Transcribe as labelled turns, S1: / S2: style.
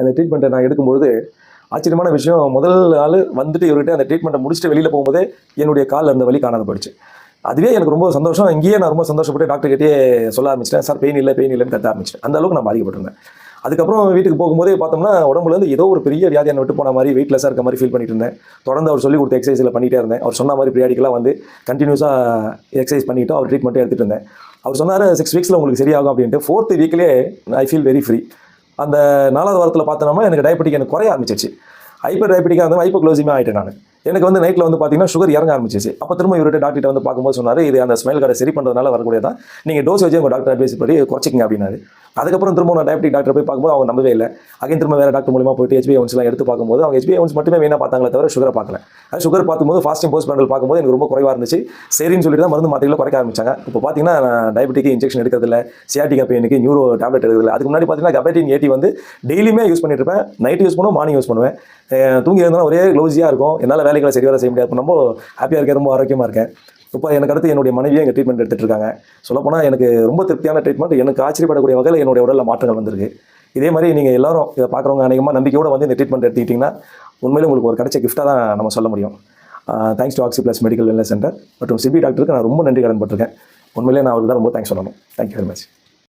S1: அந்த ட்ரீட்மெண்ட்டை நான் எடுக்கும்பொழுது ஆச்சரியமான விஷயம். முதல் நாள் வந்துட்டு இவர்கிட்ட அந்த ட்ரீட்மெண்ட்டை முடிச்சுட்டு வெளியில் போகும்போதே என்னுடைய காலில் இருந்த வழி காணாத போயிடுச்சு. அதுவே எனக்கு ரொம்ப சந்தோஷம். இங்கேயே நான் ரொம்ப சந்தோஷப்பட்டு டாக்டர் கிட்டே சொல்ல ஆரம்பிச்சிட்டேன். சார் பெயின் இல்லை பெயின் இல்லைன்னு கத்த ஆரம்பிச்சிட்டேன். அந்த அளவுக்கு நான் பாதிக்கப்பட்டிருந்தேன். அதுக்கப்புறம் வீட்டுக்கு போகும்போதே பார்த்தோம்னா உடம்புல இருந்து ஏதோ ஒரு பெரிய வியாதி என்ன விட்டு போன மாதிரி வெயிட்லெஸ்ஸாக இருக்க மாதிரி ஃபீல் பண்ணிட்டு இருந்தேன். தொடர்ந்து அவர் சொல்லி கொடுத்த எக்ஸசைஸில் பண்ணிகிட்டே இருந்தேன். அவர் சொன்ன மாதிரி பிரியாடிக்கெல்லாம் வந்து கண்டினியூஸாக எக்ஸசைஸ் பண்ணிட்டு அவர் ட்ரீட்மெண்ட்டே எடுத்துகிட்டு இருந்தேன். அவர் சொன்னார் சிக்ஸ் வீக்ஸில் உங்களுக்கு சரியாகும் அப்படின்ட்டு. ஃபோர்த் வீக்லேயே ஐ ஃபீல் வெரி ஃப்ரீ அந்த நாலாவது வாரத்தில் பார்த்தோம்னா எனக்கு டயபெட்டிக் எனக்கு குறைய ஆரம்பிச்சிச்சு ஹைப்பர் டயபெட்டிக்காக இருந்தால் ஹைப்போ க்ளோசிமே ஆகிட்டேன் நான். எனக்கு வந்து நைட்டில் வந்து பார்த்தீங்கன்னா சுகர் இறங்க ஆரம்பிச்சிச்சு. அப்போ திரும்ப இவர்கிட்ட டாக்டர் வந்து பார்க்கும்போது சொன்னார் இது அந்த ஸ்மைல் கார்டை சரி பண்ணுறதுனால வரக்கூடியதான் நீங்கள் டோஸ் வச்சு உங்கள் டாக்டர் அட்வைஸ் படி குறைச்சிங்க அப்படின்னாரு. அதுக்கப்புறம் திரும்ப நான் டயபெட்டிக் டாக்டர் போய் பார்க்கும்போது அவங்க நம்பவே இல்லை. அகைன் திரும்ப வேறு டாக்டர் மூலியமாக போயிட்டு ஹெச்பி ஒன்ஸ்லாம் எடுத்து பார்க்கும்போது அவங்க ஹெச்பி ஒன்ஸ் மட்டுமே வேணா பார்த்தாங்களே தவிர சுகரை பார்க்கல. அது சுகர் பார்க்கும்போது ஃபாஸ்டிங் போஸ்ட் பேண்டல் பார்க்கும்போது எனக்கு ரொம்ப குறைவாக இருந்துச்சு. சரின்னு சொல்லிட்டு தான் மருந்து மாத்திரையில் குறைக்க ஆரம்பிச்சாங்க. இப்போ பார்த்தீங்கன்னா நான் டயபெட்டிக் இன்ஜெக்ஷன் எடுக்கிறதில்ல. சியாட்டிக் பெயினுக்கு நியூரோ டேப்லெட் எடுக்கிறதில்ல. அதுக்கு முன்னாடி பார்த்தீங்கன்னா கபேட்டின் ஏட்டி வந்து டெய்லியுமே யூஸ் பண்ணிட்டு இருப்பேன். நைட் யூஸ் பண்ணுவோம் மார்னிங் யூஸ் பண்ணுவேன். தூங்கி இருந்தால் ஒரே க்ளோஸியாக இருக்கும். என்னால் வேலைகளை சரிவர செய்ய முடியாது ரொம்ப ஹாப்பியாக இருக்கேன் ரொம்ப ஆரோக்கியமாக இருக்கேன். இப்போ எனக்கு அடுத்து என்னுடைய மனைவியே எங்கள் ட்ரீட்மெண்ட் எடுத்துகிட்டு இருக்காங்க சொல்லப்போனால் எனக்கு ரொம்ப திருப்தியான ட்ரீட்மெண்ட் எனக்கு ஆச்சரியப்படக்கூடிய வகையில் என்னுடைய உடலில் மாற்றங்கள் வந்திருக்கு. இதே மாதிரி நீங்கள் எல்லாரும் இதை பார்க்குறவங்க அநேகமாக நம்பிக்கையோடு வந்து இந்த ட்ரீட்மெண்ட் எடுத்துக்கிட்டிங்கன்னா உண்மையிலே உங்களுக்கு ஒரு கிடைச்ச கிஃப்ட்டாக தான் நம்ம சொல்ல முடியும். Thanks to oxy plus medical wellness centre மற்றும் சிபி டாக்டருக்கு நான் ரொம்ப நன்றி கடன்பட்டிருக்கேன் உண்மையிலே நான் அவருக்கு தான் ரொம்ப தேங்க்ஸ் சொல்லணும். Thank you very much